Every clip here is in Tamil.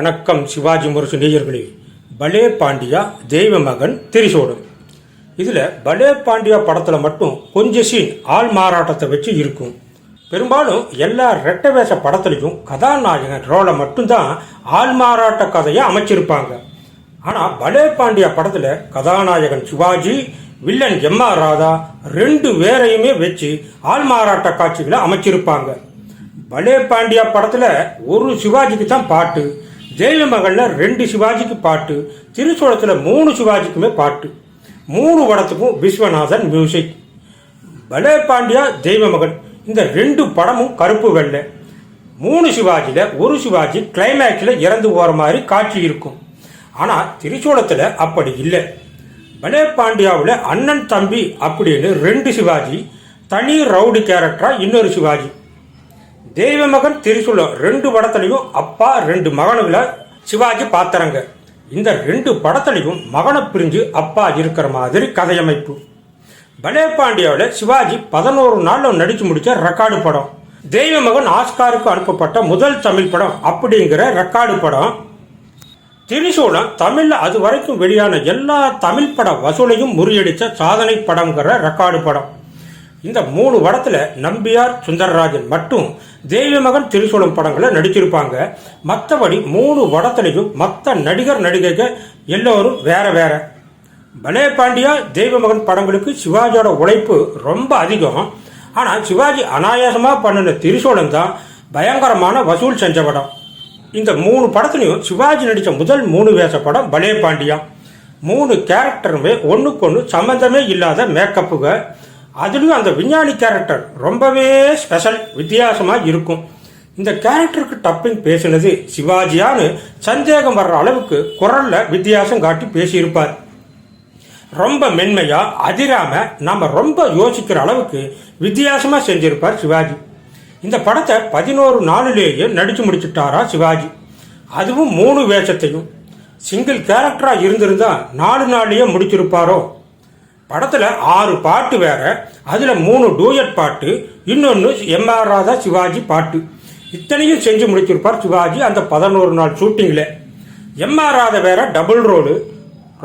வணக்கம் சிவாஜி முரசு நேயர்களே. பலே பாண்டியா தெய்வ மகன் திரிசோடம். இதில் பலே பாண்டியா படத்தில் மட்டும் கொஞ்சம் சீன் ஆள் மாறாட்டத்தை வச்சு இருக்கும். பெரும்பாலும் எல்லா ரெட்ட வேஷ படத்துலையும் கதாநாயகன் ரோலை மட்டும்தான் ஆள் மாறாட்ட கதையை அமைச்சிருப்பாங்க. ஆனால் பலே பாண்டியா படத்தில் கதாநாயகன் சிவாஜி வில்லன் எம் ஆர் ராதா ரெண்டு பேரையுமே வச்சு ஆள் மாறாட்ட காட்சிகளை அமைச்சிருப்பாங்க. பலே பாண்டியா படத்தில் ஒரு சிவாஜிக்கு தான் பாட்டு தெய்வ ரெண்டு சிவாஜிக்கு பாட்டு திருச்சோளத்துல மூணு சிவாஜிக்குமே பாட்டு. மூணு படத்துக்கும் விஸ்வநாதன் மியூசிக் பலே பாண்டியா தெய்வ மகன். இந்த ரெண்டு படமும் கருப்பு வெள்ளை. மூணு சிவாஜியில் ஒரு சிவாஜி கிளைமேக்ஸில் இறந்து போகிற மாதிரி காட்சி இருக்கும். ஆனால் திருச்சோளத்துல அப்படி இல்லை. பலே பாண்டியாவில் அண்ணன் தம்பி அப்படின்னு ரெண்டு சிவாஜி தனி ரவுடி கேரக்டராக இன்னொரு சிவாஜி. தெய்வ மகன் திரிசூலம் ரெண்டு படத்துலையும் அப்பா ரெண்டு மகனுகளை சிவாஜி பாத்திரங்க. இந்த ரெண்டு படத்துலையும் மகனை பிரிஞ்சு அப்பா இருக்கிற மாதிரி கதையமைப்பு. பலே பாண்டியாவில் சிவாஜி பதினோரு நாளில் நடித்து முடிச்ச ரெக்கார்டு படம். தெய்வ மகன் ஆஸ்காருக்கு அனுப்பப்பட்ட முதல் தமிழ் படம் அப்படிங்கிற ரெக்கார்டு படம். திரிசூலம் தமிழ்ல அது வரைக்கும் வெளியான எல்லா தமிழ் பட வசூலையும் முறியடித்த சாதனை படங்கிற ரெக்கார்டு படம். இந்த மூணு படத்துல நம்பியார் சுந்தரராஜன் மட்டும் தேவிமகன் திருசூலம் படங்களை நடிச்சிருப்பாங்க. மற்றபடி மூணு படத்துலையும் மற்ற நடிகர் நடிகைகள் எல்லோரும் வேற வேற. பலே பாண்டியா தெய்வமகன் படங்களுக்கு சிவாஜியோட உழைப்பு ரொம்ப அதிகம். ஆனா சிவாஜி அனாயாசமா பண்ணின திரிசூலம் தான் பயங்கரமான வசூல் செஞ்ச படம். இந்த மூணு படத்துலையும் சிவாஜி நடித்த முதல் மூணு வேஷ படம் பலே பாண்டியா. மூணு கேரக்டருமே ஒன்றுக்கு ஒன்று சம்மந்தமே இல்லாத மேக்கப்புகள் அதுலேயும் அந்த விஞ்ஞானி கேரக்டர் ரொம்பவே ஸ்பெஷல் வித்தியாசமாக இருக்கும். இந்த கேரக்டருக்கு டப்பிங் பேசினது சிவாஜியான்னு சந்தேகம் வர்ற அளவுக்கு குரல்ல வித்தியாசம் காட்டி பேசியிருப்பார். ரொம்ப மென்மையா அதிராம நாம் ரொம்ப யோசிக்கிற அளவுக்கு வித்தியாசமா செஞ்சிருப்பார் சிவாஜி. இந்த படத்தை பதினோரு நாளிலேயே நடிச்சு முடிச்சுட்டாரா சிவாஜி. அதுவும் மூணு வேஷத்தையும். சிங்கிள் கேரக்டரா இருந்திருந்தா நாலு நாள்லயே முடிச்சிருப்பாரோ? படத்தில் ஆறு பாட்டு வேற அதில் மூணு டூயட் பாட்டு இன்னொன்று எம் ஆர் ராதா சிவாஜி பாட்டு. இத்தனையும் செஞ்சு முடிச்சிருப்பார் சிவாஜி அந்த பதினோரு நாள் ஷூட்டிங்கில் எம் ஆர் ராதா வேற டபுள் ரோடு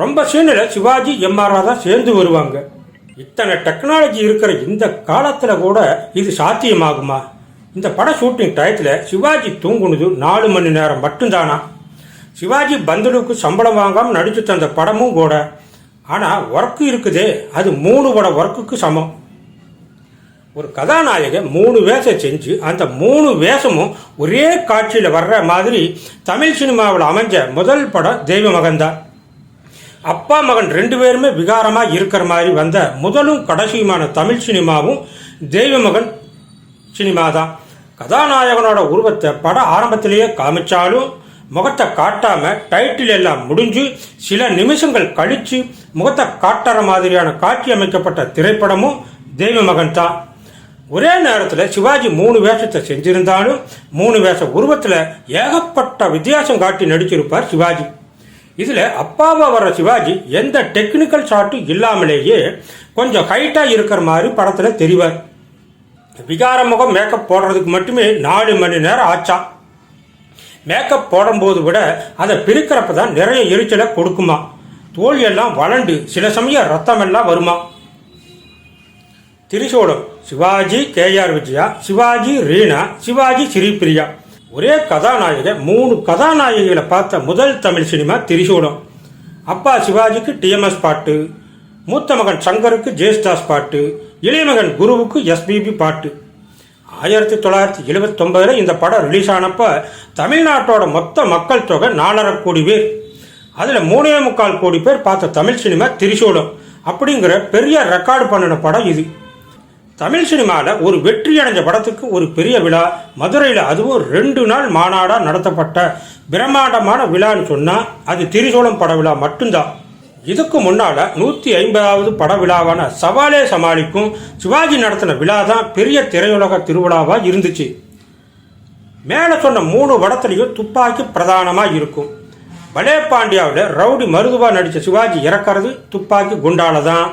ரொம்ப சீனில் சிவாஜி எம் ஆர் ராதா சேர்ந்து வருவாங்க. இத்தனை டெக்னாலஜி இருக்கிற இந்த காலத்தில் கூட இது சாத்தியமாகுமா? இந்த பட ஷூட்டிங் டயத்தில் சிவாஜி தூங்குனது நாலு மணி நேரம் மட்டும்தானா? சிவாஜி பந்துலுக்கு சம்பளம் வாங்காமல் நடித்து தந்த படமும் கூட. ஆனால் ஒர்க்கு இருக்குதே. அது மூணு பட ஒர்க்குக்கு சமம். ஒரு கதாநாயகன் மூணு வேஷம் செஞ்சு அந்த மூணு வேஷமும் ஒரே காட்சியில் வர்ற மாதிரி தமிழ் சினிமாவில் அமைஞ்ச முதல் படம் தெய்வ மகன்தான் அப்பா மகன் ரெண்டு பேருமே விகாரமாக இருக்கிற மாதிரி வந்த முதலும் கடைசியுமான தமிழ் சினிமாவும் தெய்வ மகன் சினிமா தான் கதாநாயகனோட உருவத்தை பட ஆரம்பத்திலேயே காமிச்சாலும் முகத்தை காட்டாம டைட்டில் எல்லாம் முடிஞ்சு சில நிமிஷங்கள் கழிச்சு முகத்தை காட்டுற மாதிரியான காட்சி அமைக்கப்பட்ட திரைப்படமும் தெய்வ மகன் தான். ஒரே நேரத்தில் சிவாஜி மூணு வேஷத்தை செஞ்சிருந்தாலும் மூணு வேஷ உருவத்தில் ஏகப்பட்ட வித்தியாசம் காட்டி நடிச்சிருப்பார் சிவாஜி. இதில் அப்பாவா வர சிவாஜி எந்த டெக்னிக்கல் ஷாட்டும் இல்லாமலேயே கொஞ்சம் ஹைட்டாக இருக்கிற மாதிரி படத்தில் தெரிவார். விகார முகம் மேக்கப் போடுறதுக்கு மட்டுமே நாலு மணி நேரம் ஆச்சான் மேக்கப் போடும்போது விட அதை பிரிக்கிறப்ப தான் நிறைய எரிச்சலை கொடுக்குமா? தோல் எல்லாம் வளண்டு சில சமயம் ரத்தம் எல்லாம் வருமா? திரிசூலம் சிவாஜி கேஆர் விஜயா சிவாஜி ரீனா சிவாஜி ஸ்ரீபிரியா. ஒரே கதாநாயக மூணு கதாநாயகிகளை பார்த்த முதல் தமிழ் சினிமா திரிசூலம் அப்பா சிவாஜிக்கு டிஎம்எஸ் பாட்டு மூத்த மகன் சங்கருக்கு ஜெயஸ்தாஸ் பாட்டு இளைய மகன் குருவுக்கு எஸ்பிபி பாட்டு. ஆயிரத்தி தொள்ளாயிரத்தி எழுபத்தொம்பதில் இந்த படம் ரிலீஸ் ஆனப்போ தமிழ்நாட்டோட மொத்த மக்கள் தொகை நாலரை கோடி பேர். அதில் மூணே முக்கால் கோடி பேர் பார்த்த தமிழ் சினிமா திரிசூலம் அப்படிங்கிற பெரிய ரெக்கார்டு பண்ணின படம் இது. தமிழ் சினிமாவில் ஒரு வெற்றி அடைஞ்ச படத்துக்கு ஒரு பெரிய விழா. மதுரையில் அதுவும் ரெண்டு நாள் மாநாடாக நடத்தப்பட்ட பிரம்மாண்டமான விழான்னு சொன்னால் அது திரிசூலம் பட விழா மட்டும்தான். இதுக்கு முன்னால நூற்றி ஐம்பதாவது பட விழாவான சவாலே சமாளிக்கும் சிவாஜி நடத்தின விழா தான் பெரிய திரையுலக திருவிழாவாக இருந்துச்சு. மேலே சொன்ன மூணு படத்துலையும் துப்பாக்கி பிரதானமாக இருக்கும். பலே பாண்டியாவில் ரவுடி மருதுவா நடித்த சிவாஜி இறக்கிறது துப்பாக்கி குண்டால தான்.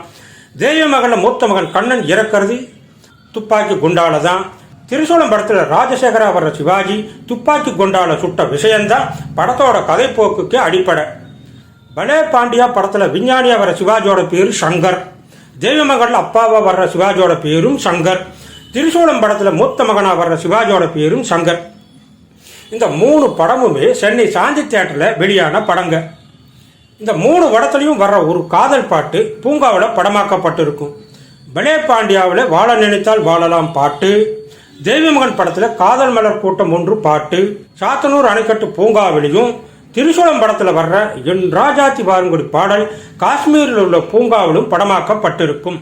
தேவ மகன மூத்த மகன் கண்ணன் இறக்கிறது துப்பாக்கி குண்டால தான். திருசூலம் படத்தில் ராஜசேகரா வர்ற சிவாஜி துப்பாக்கி குண்டால சுட்ட விஷயம்தான் படத்தோட கதைப்போக்குக்கு அடிப்படை. பலே பாண்டியா படத்தில் விஞ்ஞானியா வர சிவாஜியோட பேர் சங்கர். தேவி அப்பாவா வர்ற சிவாஜியோட பேரும் சங்கர். திரிசூலம் படத்தில் மூத்த மகனா வர்ற சிவாஜியோட பேரும் சங்கர். இந்த மூணு படமுமே சென்னை சாந்தி தியேட்டரில் வெளியான படங்க. இந்த மூணு படத்துலையும் வர்ற ஒரு காதல் பாட்டு பூங்காவில் படமாக்கப்பட்டிருக்கும். பலே பாண்டியாவில் வாழ நினைத்தால் வாழலாம் பாட்டு. தெய்வமகன் படத்தில் காதல் மலர் கூட்டம் ஒன்று பாட்டு. சாத்தனூர் அணைக்கட்டு பூங்காவிலையும் திருசூலம் படத்தில் வர்ற என் ராஜாத்தி பாருங்குடி பாடல் காஷ்மீரில் உள்ள பூங்காவிலும் படமாக்கப்பட்டிருக்கும்.